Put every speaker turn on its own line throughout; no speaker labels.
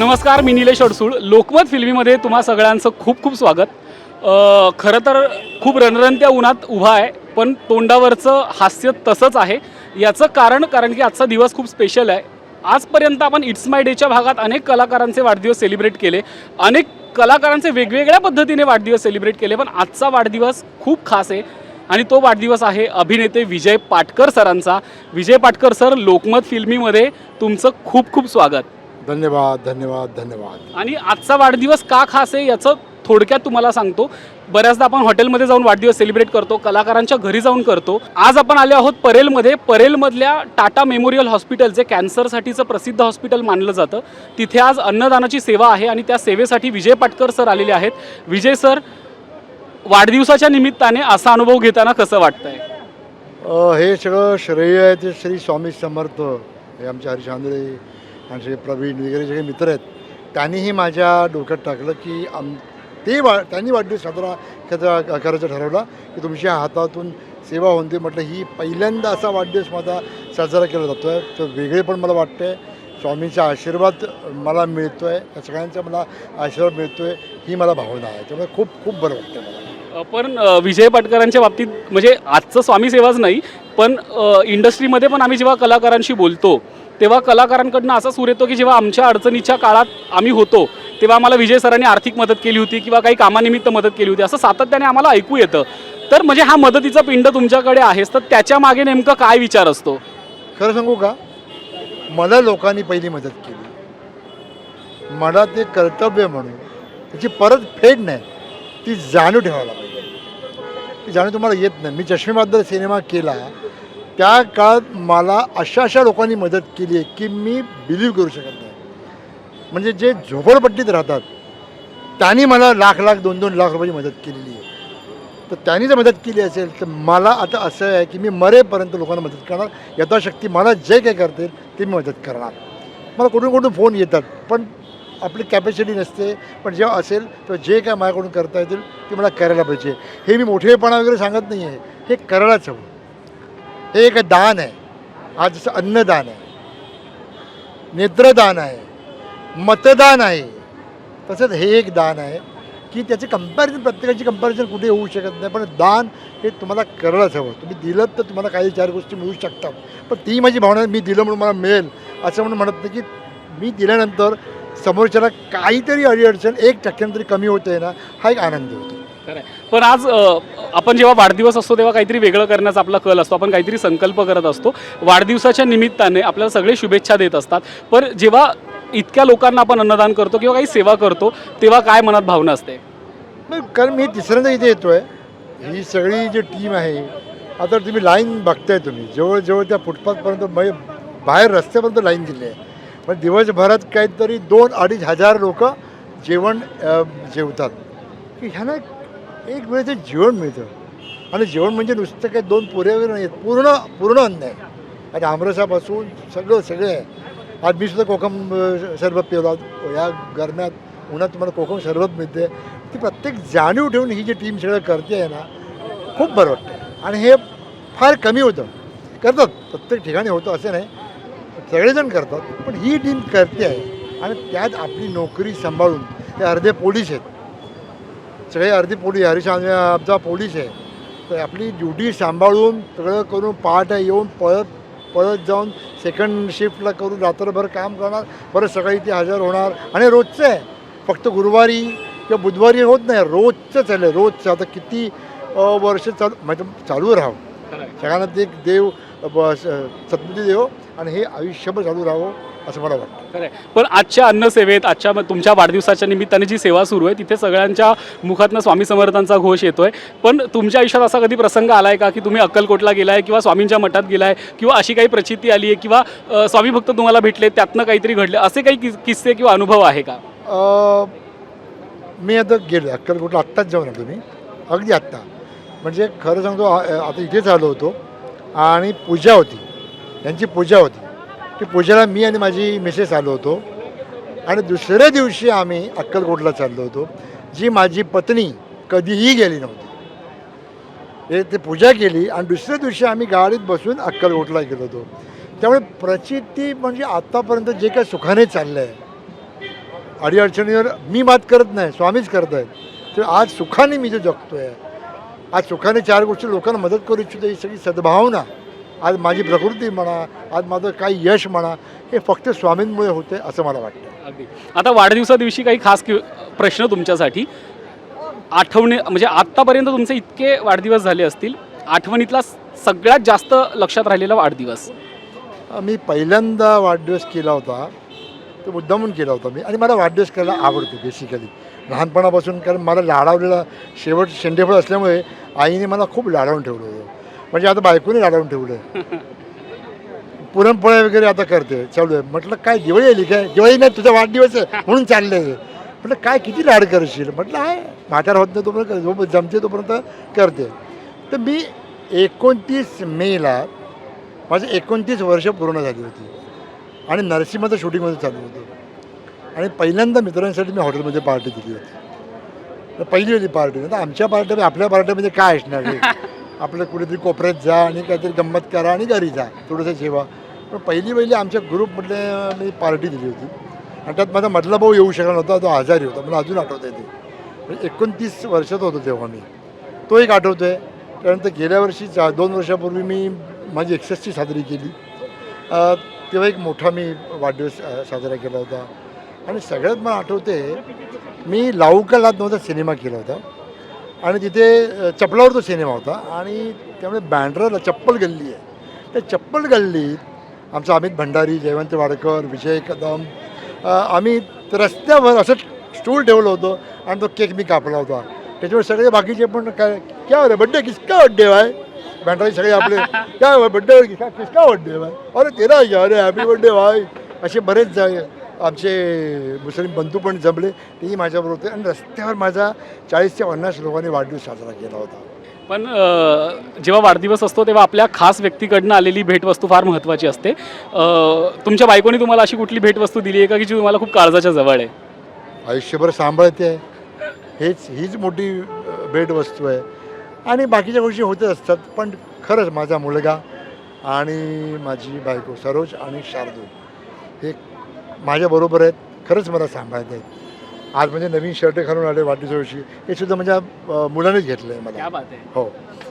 नमस्कार मी निलेश अडसूळ. लोकमत फिल्मीमध्ये तुम्हा सगळ्यांचं खूप खूप स्वागत. खरं तर खूप रणरणत्या उन्हात उभा आहे पण तोंडावरचं हास्य तसंच आहे. याचं कारण कारण की आजचा दिवस खूप स्पेशल आहे. आजपर्यंत आपण इट्स माय डेच्या भागात अनेक कलाकारांचे वाढदिवस सेलिब्रेट केले. अनेक कलाकारांचे वेगवेगळ्या पद्धतीने वाढदिवस सेलिब्रेट केले पण आजचा वाढदिवस खूप खास आहे. आणि तो वाढदिवस आहे अभिनेते विजय पाटकर सरांचा. विजय पाटकर सर लोकमत फिल्मीमध्ये तुमचं खूप खूप स्वागत.
धन्यवाद धन्यवाद धन्यवाद.
आणि आजचा वाढदिवस का खास आहे याचं थोडक्यात तुम्हाला सांगतो. बऱ्याचदा आपण हॉटेलमध्ये जाऊन वाढदिवस सेलिब्रेट करतो कलाकारांच्या घरी जाऊन करतो. आज आपण आले आहोत परेलमध्ये. परेलमधल्या टाटा मेमोरियल हॉस्पिटल जे कॅन्सरसाठीचं प्रसिद्ध हॉस्पिटल मानलं जातं. तिथे आज अन्नदानाची सेवा आहे आणि त्या सेवेसाठी विजय पाटकर सर आलेले आहेत. विजय सर वाढदिवसाच्या निमित्ताने असा अनुभव घेताना कसं वाटतंय?
हे सगळं श्रेय आहे ते श्री स्वामी समर्थ हे आमचे हरीश आंधळे आणि श्री प्रवीण वगैरे जे काही मित्र आहेत त्यांनीही माझ्या डोक्यात टाकलं की आम ते वा त्यांनी वाढदिवस साजरा करायचा करायचं ठरवलं की तुमच्या हातातून सेवा होऊन दे म्हटलं. ही पहिल्यांदा असा वाढदिवस माझा साजरा केला जातो आहे तर वेगळे पण मला वाटतं आहे स्वामींचा आशीर्वाद मला मिळतो आहे त्या सगळ्यांचा मला आशीर्वाद मिळतो आहे ही मला भावना आहे. त्यामुळे खूप खूप बरं वाटतं मला.
पण विजय पाटकरांच्या बाबतीत म्हणजे आजचं स्वामी सेवाच नाही पण इंडस्ट्रीमध्ये पण आम्ही जेव्हा कलाकारांशी बोलतो तेव्हा कलाकारांकडनं असा सूर येतो की जेव्हा आमच्या अडचणीच्या काळात आम्ही होतो तेव्हा आम्हाला विजय सरांनी आर्थिक मदत केली होती किंवा काही कामानिमित्त मदत केली होती असं सातत्याने आम्हाला ऐकू येतं. तर म्हणजे हा मदतीचा पिंड तुमच्याकडे आहेस तर त्याच्यामागे नेमकं काय विचार असतो?
खरं सांगू का? मला लोकांनी पहिली मदत केली. मला ते कर्तव्य म्हणून त्याची परत फेड नाही ती जाणीव ठेवायला पाहिजे. ती जाणीव तुम्हाला येत नाही. मी चष्मेबद्दल सिनेमा केला त्या काळात मला अशा अशा लोकांनी मदत केली आहे की मी बिलीव्ह करू शकत नाही. म्हणजे जे झोपडपट्टीत राहतात त्यांनी मला लाख लाख दोन दोन लाख रुपयाची मदत केलेली आहे. तर त्यांनी जर मदत केली असेल तर मला आता असं आहे की मी मरेपर्यंत लोकांना मदत करणार. यथाशक्ती मला जे काही करतील ते मी मदत करणार. मला कुठून कुठून फोन येतात पण आपली कॅपॅसिटी नसते. पण जेव्हा असेल तर जे काय माझ्याकडून करता येतील ते मला करायला पाहिजे. हे मी मोठेपणा वगैरे सांगत नाही आहे हे करायलाच हवं. हे एक दान आहे. आज जसं अन्नदान आहे. नेत्रदान आहे. मतदान आहे. तसंच हे एक दान आहे की त्याचे कंपॅरिझन प्रत्येकाची कंपॅरिझन कुठे होऊ शकत नाही. पण दान हे तुम्हाला करायलाच हवं. तुम्ही दिलं तर तुम्हाला काही चार गोष्टी मिळू शकतात. पण ती माझी भावना मी दिलं म्हणून मला मिळेल. असं म्हणून म्हणत नाही की मी दिल्यानंतर समोरच्याला काहीतरी अडीअडचण एक टक्क्यानं तरी कमी होते ना हा एक आनंद होतो.
खरं पण आज आपण जेव्हा वाढदिवस असतो तेव्हा काहीतरी वेगळं करण्याचा आपला कल असतो. आपण काहीतरी संकल्प करत असतो. वाढदिवसाच्या निमित्ताने आपल्याला सगळे शुभेच्छा देत असतात. पण जेव्हा इतक्या लोकांना आपण अन्नदान करतो किंवा काही सेवा करतो तेव्हा काय मनात भावना असते?
कारण मी तिसऱ्यांदा इथे येतो आहे ही सगळी जी टीम आहे आता तुम्ही लाईन बघताय तुम्ही. जवळजवळ त्या फुटपाथपर्यंत बाहेर रस्त्यापर्यंत लाईन दिली आहे. पण दिवसभरात काहीतरी दोन अडीच हजार लोक जेवण जेवतात. की ह्यांना एक वेळेचं जेवण मिळतं. आणि जेवण म्हणजे नुसतं काही दोन पुऱ्या वगैरे नाही आहेत पूर्ण पूर्ण अन्न आहे. आणि आमरसापासून सगळं सगळं आहे. आज मी सुद्धा कोकम सरबत पिवला या गरम्यात उन्हात तुम्हाला कोकम सरबत मिळते. ती प्रत्येक जाणीव ठेवून ही जी टीम सगळं करते आहे ना खूप बरं वाटतं. आणि हे फार कमी होतं. करतात. प्रत्येक ठिकाणी होतं असं नाही. सगळेजण करतात. पण ही टीम करते आहे. आणि त्यात आपली नोकरी सांभाळून ते अर्धे पोलीस आहेत. सगळे अर्धे पोलीस हरीश आमचा पोलीस आहे. तर आपली ड्युटी सांभाळून सगळं करून पहाटे येऊन पळत पळत जाऊन सेकंड शिफ्टला करून रात्रभर काम करणार. परत सकाळी ते हजर होणार. आणि रोजचं आहे. फक्त गुरुवारी किंवा बुधवारी होत नाही. रोजचं चाललं रोजचं. आता किती वर्ष चालू म्हणजे चालू राहावं सगळ्यांना ते एक देव ब- स- सद्बुद्धी देव आणि हे आयुष्यभर चालू राहावं असं मला वाटतं.
खरंय. पण आजच्या अन्नसेवेत आजच्या म- तुमच्या वाढदिवसाच्या निमित्ताने जी सेवा सुरू आहे तिथे सगळ्यांच्या मुखातनं स्वामी समर्थांचा घोष येतोय. पण तुमच्या आयुष्यात असा कधी प्रसंग आलाय का की तुम्ही अक्कलकोटला गेलाय किंवा स्वामींच्या मठात गेलाय किंवा अशी काही प्रचिती आली आहे किंवा अ, स्वामी भक्त तुम्हाला भेटले त्यातनं काहीतरी घडले असे काही किस- किस्से किंवा अनुभव आहे का?
अ, मी आता गेलो अक्कलकोटला आत्ताच जाऊन आलो मी. अगदी आत्ता. म्हणजे खरं सांगतो आ- आता इथेच आलो होतो. आणि पूजा होती. त्यांची पूजा होती. की पूजेला मी आणि माझी मिसेस आलो होतो. आणि दुसऱ्या दिवशी आम्ही अक्कलकोटला चाललो होतो. जी माझी पत्नी कधीही गेली नव्हती. हे ते पूजा केली आणि दुसऱ्या दिवशी आम्ही गाडीत बसून अक्कलकोटला गेलो होतो. त्यामुळे प्रचिती म्हणजे आत्तापर्यंत जे काही सुखाने चाललं आहे अडीअडचणीवर मी मात करत नाही स्वामीच करत आहेत. तर आज सुखाने मी जे जगतो आहे आज सुखाने चार गोष्टी लोकांना मदत करू इच्छितो ही सगळी सद्भावना आज माझी प्रकृती म्हणा आज माझं काही यश म्हणा हे फक्त स्वामींमुळे होते असं मला वाटतं.
अगदी. आता वाढदिवसा दिवशी काही खास कि- प्रश्न तुमच्यासाठी. आठवणे म्हणजे आत्तापर्यंत तुमचे इतके वाढदिवस झाले असतील आठवणीतला सगळ्यात जास्त लक्षात राहिलेला वाढदिवस.
मी पहिल्यांदा वाढदिवस केला होता तो मुद्दामून केला होता मी आणि मला वाढदिवस करायला आवडतो बेसिकली लहानपणापासून कारण मला लाडावलेला शेवट शेंडेफळ असल्यामुळे आईने मला खूप लाडावून ठेवलं होतं. म्हणजे आता बायकोने लाडावून ठेवलं आहे पुरणपोळ्या वगैरे आता करते चालू आहे. म्हटलं काय दिवाळी आली काय? दिवाळी नाही तुझा वाढदिवस आहे म्हणून चाललं आहे म्हटलं काय किती लाड करशील? म्हटलं आहे म्हातार होत नाही तोपर्यंत जो जमते तोपर्यंत करते. तर मी एकोणतीस मेला माझं एकोणतीस वर्ष पूर्ण झाली होती. आणि नरसिंहाचं शूटिंगमध्ये चालू होतं. आणि पहिल्यांदा मित्रांसाठी मी हॉटेलमध्ये पार्टी दिली होती. तर पहिली होती पार्टी तर आमच्या पार्टीमध्ये आपल्या पार्टीमध्ये काय असणार आहे? आपलं कुठेतरी कोपऱ्यात जा आणि काहीतरी गंमत करा आणि घरी जा थोडंसं जेवा. पण पहिली पहिली आमच्या ग्रुपमधले मी पार्टी दिली होती. आणि त्यात माझा मधला भाऊ येऊ शकला नव्हता तो आजारी होता. मला अजून आठवतं आहे ते. म्हणजे एकोणतीस वर्षात होतो तेव्हा मी. तो एक आठवतो आहे त्यानंतर गेल्या वर्षी चा दोन वर्षापूर्वी मी माझी एकसष्टी साजरी केली. तेव्हा एक मोठा मी वाढदिवस साजरा केला होता. आणि सगळ्यात मला आठवते मी लावूका लाद नव्हता सिनेमा केला होता. आणि तिथे चपलावर तो सिनेमा होता आणि त्यामुळे बँड्राला चप्पल गल्ली आहे. त्या चप्पल गल्लीत आमचा अमित भंडारी जयवंत वाडकर विजय कदम आम्ही रस्त्यावर असं स्टूल ठेवलं होतं आणि तो केक मी कापला होता. त्याच्यामुळे सगळे बाकीचे पण काय क्या रे बड्डे किसका बड्डे आहे बँड्राई सगळे आपले क्या बड्डे किसका बड्डे भाई? अरे तेरा अरे हॅपी बड्डे भाई. असे बरेच जाय आमचे मुस्लिम बंधू पण जमले तेही माझ्याबरोबर होते आणि रस्त्यावर माझा चाळीस ते पन्नास लोकांनी वाढदिवस साजरा केला होता.
पण जेव्हा वाढदिवस असतो तेव्हा आपल्या खास व्यक्तीकडनं आलेली भेटवस्तू फार महत्त्वाची असते. तुमच्या बायकोने तुम्हाला अशी कुठली भेटवस्तू दिली आहे का की जी तुम्हाला खूप काळजाच्या जवळ आहे?
आयुष्यभर सांभाळते आहे. हेच हीच मोठी भेटवस्तू आहे. आणि बाकीच्या गोष्टी होतच असतात पण खरंच माझा मुलगा आणि माझी बायको सरोज आणि शार्दूल हे माझ्याबरोबर आहेत खरंच मला सांभाळत आहेत. आज म्हणजे नवीन शर्ट घालून आले वाढदिवसाविषयी हे सुद्धा माझ्या मुलानेच घेतलं आहे. मला हो.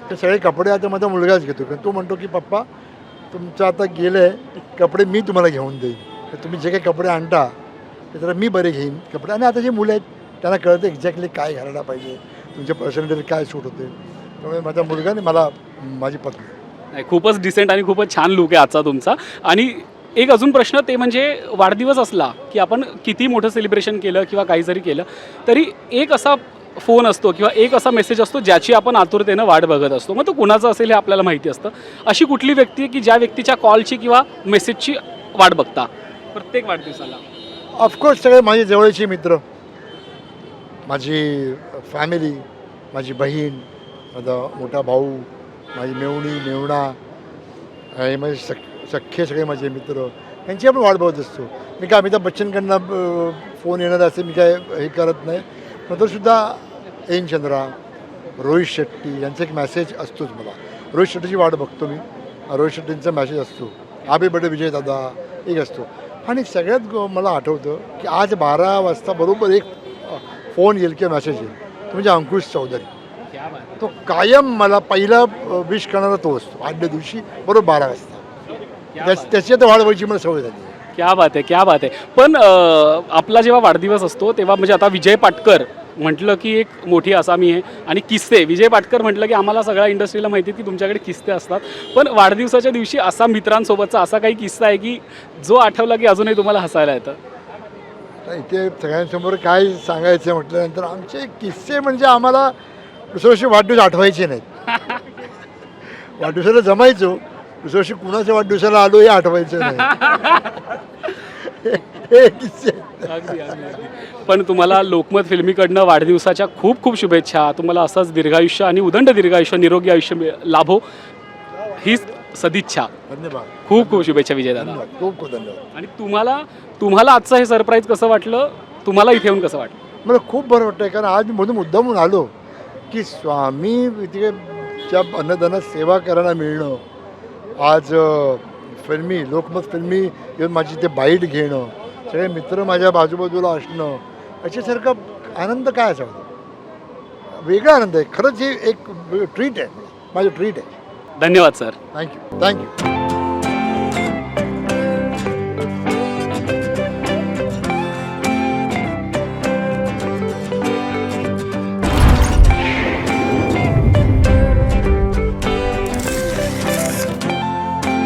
ते सगळे कपडे आता माझा मुलगाच घेतो. कारण तो म्हणतो की पप्पा तुमचं आता गेलं आहे कपडे मी तुम्हाला घेऊन देईन. तर तुम्ही जे काही कपडे आणता ते जरा मी बरे घेईन कपडे. आणि आता जे मुलं आहेत त्यांना कळतं एक्झॅक्टली काय घालायला पाहिजे तुमच्या पर्सनॅलिटी काय सूट होते. त्यामुळे माझा मुलगा आणि मला माझी पत्नी.
नाही खूपच डिसेंट आणि खूपच छान लुक आहे आजचा तुमचा. आणि एक अजून प्रश्न ते म्हणजे वाढदिवस असला की आपण किती मोठं सेलिब्रेशन केलं किंवा काही जरी केलं तरी एक असा फोन असतो किंवा एक असा मेसेज असतो ज्याची आपण आतुरतेनं वाट बघत असतो. मग तो कुणाचा असेल हे आपल्याला माहिती असतं. अशी कुठली व्यक्ती आहे की ज्या व्यक्तीच्या कॉलची किंवा मेसेजची वाट बघता? प्रत्येक वाढदिवसाला.
ऑफकोर्स सगळे माझे जवळचे मित्र माझी फॅमिली माझी बहीण माझा मोठा भाऊ माझी मेवणी मेवणा हे माझे सग सख्खे सगळे माझे मित्र. यांची आपण वाट बघत असतो. मी काय अमिताभ बच्चनकडनं फोन येणार असे मी काय हे करत नाही. पण तरीसुद्धा एन चंद्रा रोहित शेट्टी यांचा एक मॅसेज असतोच मला. रोहित शेट्टीची वाट बघतो मी. रोहित शेट्टींचा मॅसेज असतो. आबे बडे विजय दादा एक असतो. आणि सगळ्यात मला आठवतं की आज बारा वाजता बरोबर एक फोन येईल किंवा मॅसेज येईल. तो म्हणजे अंकुश चौधरी. तो कायम मला पहिला विश करणारा तो असतो. आदल्या दिवशी बरोबर बारा वाजता. त्याच- वाढ व्हायची मला सवय झाली.
क्या बात आहे क्या बात आहे. पण अं, आपला जेव्हा वाढदिवस असतो तेव्हा म्हणजे आता विजय पाटकर म्हटलं की एक मोठी आसामी आहे आणि किस्से. विजय पाटकर म्हटलं की आम्हाला सगळ्या इंडस्ट्रीला माहिती आहे की तुमच्याकडे किस्से असतात. पण वाढदिवसाच्या दिवशी असा मित्रांसोबतचा असा काही किस्सा आहे की जो आठवला की अजूनही तुम्हाला हसायला येतं?
आता इथे सगळ्यांसमोर काय सांगायचं म्हटल्यानंतर आमचे किस्से म्हणजे आम्हाला दुसऱ्या वर्षी वाढदिवस आठवायचे नाहीत. वाढदिवसाला जमायचो दुसऱ्या वर्षी कुणाच्या वाढदिवसाला आलो हे आठवायचं नाही. हे किस्से.
अगदी, अगदी, अगदी. पण तुम्हाला लोकमत फिल्मीकडनं वाढदिवसाच्या खूप खूप शुभेच्छा. तुम्हाला असंच दीर्घायुष्य आणि उदंड दीर्घायुष्य निरोगी आयुष्य मिळ- लाभो. हीच सदिच्छा.
धन्यवाद.
खूप खूप शुभेच्छा विजय दादा
धन्यवाद. खूप खूप धन्यवाद.
आणि तुम्हाला तुम्हाला आजचं हे सरप्राईज कसं वाटलं? तुम्हाला इथे येऊन कसं वाटलं?
मला खूप बरं वाटतं कारण आज मी म्हणून मुद्दामून आलो की स्वामी इथे च्या अन्नदानात सेवा करायला मिळणं आज फिल्मी लोकमत फिल्मी येऊन माझी ते बाईट घेणं सगळे मित्र माझ्या बाजूबाजूला असणं याच्यासारखा आनंद काय असावा? वेगळा आनंद आहे. खरंच हे एक ट्रीट आहे. माझं ट्रीट आहे.
धन्यवाद सर.
Thank you thank you